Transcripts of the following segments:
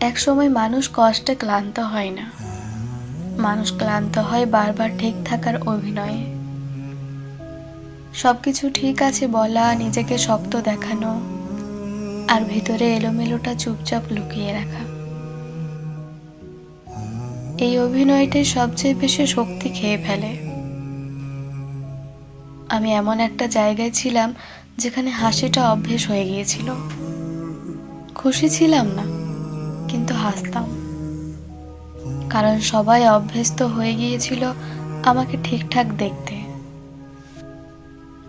একসময় মানুষ কষ্টে ক্লান্ত হয় না। মানুষ ক্লান্ত হয় বারবার ঠিক থাকার অভিনয়ে। সবকিছু ঠিক আছে বলা, নিজেকে শক্ত দেখানো, আর ভিতরে এলোমেলোটা চুপচাপ লুকিয়ে রাখা। এই অভিনয়টাই সবচেয়ে বেশি শক্তি খেয়ে ফেলে। আমি এমন একটা জায়গায় ছিলাম যেখানে হাসিটা অভ্যেস হয়ে গিয়েছিল। খুশি ছিলাম না, কিন্তু হাসতাম। কারণ সবাই অভ্যস্ত হয়ে গিয়েছিল আমাকে ঠিকঠাক দেখতে।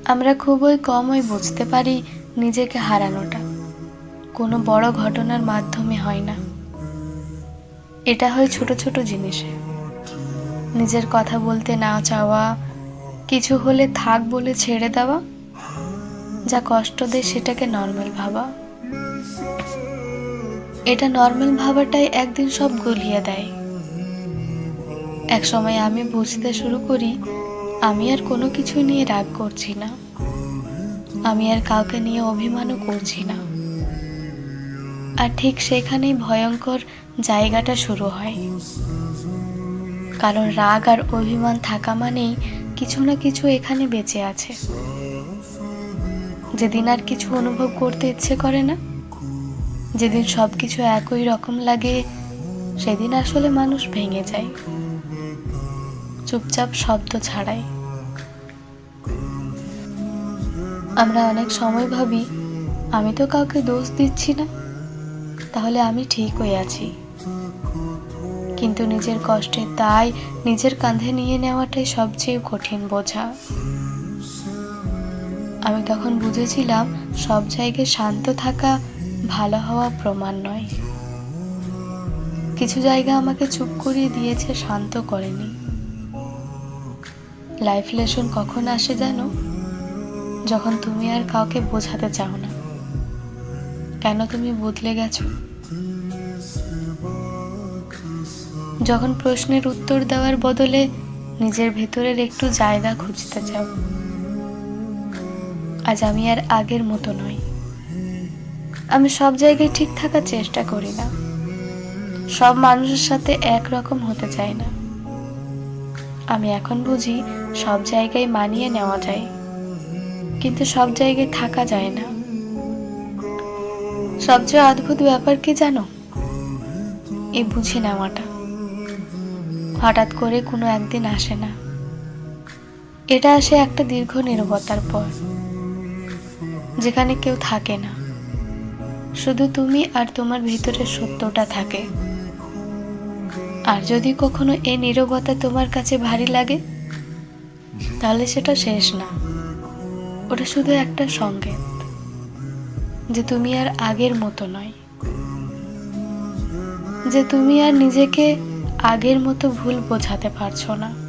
আমরা খুবই কমই বুঝতে পারি নিজেকে হারানোটা। কোনো বড় ঘটনার মাধ্যমে হয় না। এটা হয় ছোট ছোট জিনিসে। নিজের কথা বলতে না চাওয়া, কিছু হলে থাক বলে ছেড়ে দেওয়া যা কষ্ট দেয় সেটাকে নর্মাল ভাবা। এটা নর্মাল ভাবাটাই একদিন সব গুলিয়ে দেয়। এক সময় আমি বুঝতে শুরু করি, আমি আর কোনো কিছু নিয়ে রাগ করছি না। আমি আর কাউকে নিয়ে অভিমানও করছি না। আর ঠিক সেখানেই ভয়ঙ্কর জায়গাটা শুরু হয়। কারণ রাগ আর অভিমান থাকা মানেই কিছু না কিছু এখানে বেঁচে আছে। যেদিন আর কিছু অনুভব করতে ইচ্ছে করে না, যেদিন সব কিছু একই রকম লাগে, সেদিন আসলে মানুষ ভেঙে যায়। চুপচাপ শব্দ ছাড়াই। আমরা অনেক সময় ভাবি, আমি তো কাউকে দোষ দিচ্ছি না, তাহলে আমি ঠিক হয়ে আছি। কিন্তু নিজের কষ্টে তাই নিজের কাঁধে নিয়ে নেওয়াটাই সবচেয়ে কঠিন বোঝা। আমি তখন বুঝেছিলাম সব জায়গায় শান্ত থাকা ভালো হওয়া প্রমাণ নয়। কিছু জায়গা আমাকে চুপ করিয়ে দিয়েছে, শান্ত করেনি। লাইফ লেসন কখন আসে জানো? যখন তুমি আর কাউকে বোঝাতে চাও না। কেন তুমি বদলে গেছো? যখন প্রশ্নের উত্তর দেওয়ার বদলে নিজের ভেতরের একটু জায়গা খুঁজতে চাও। আজ আমি আর আগের মতো নই। আমি সব জায়গায় ঠিক থাকার চেষ্টা করি না। সব মানুষের সাথে একরকম হতে চাই না। আমি এখন বুঝি সব জায়গায় মানিয়ে নেওয়া যায়, কিন্তু সব জায়গায় থাকা যায় না। সবচেয়ে অদ্ভুত ব্যাপার কি জানো? এই বুঝে নেওয়াটা। হঠাৎ করে কোনো একদিন আসে না। এটা আসে একটা দীর্ঘ নিরবতার পর। যেখানে কেউ থাকে না। শুধু তুমি আর তোমার ভিতরে সত্যটা থাকে। আর যদি কখনো এ নীরবতা তোমার কাছে ভারী লাগে, তাহলে সেটা শেষ না। ওটা শুধু একটা সংকেত যে তুমি আর আগের মতো নয়। যে তুমি আর নিজেকে আগের মতো ভুল বোঝাতে পারছ না।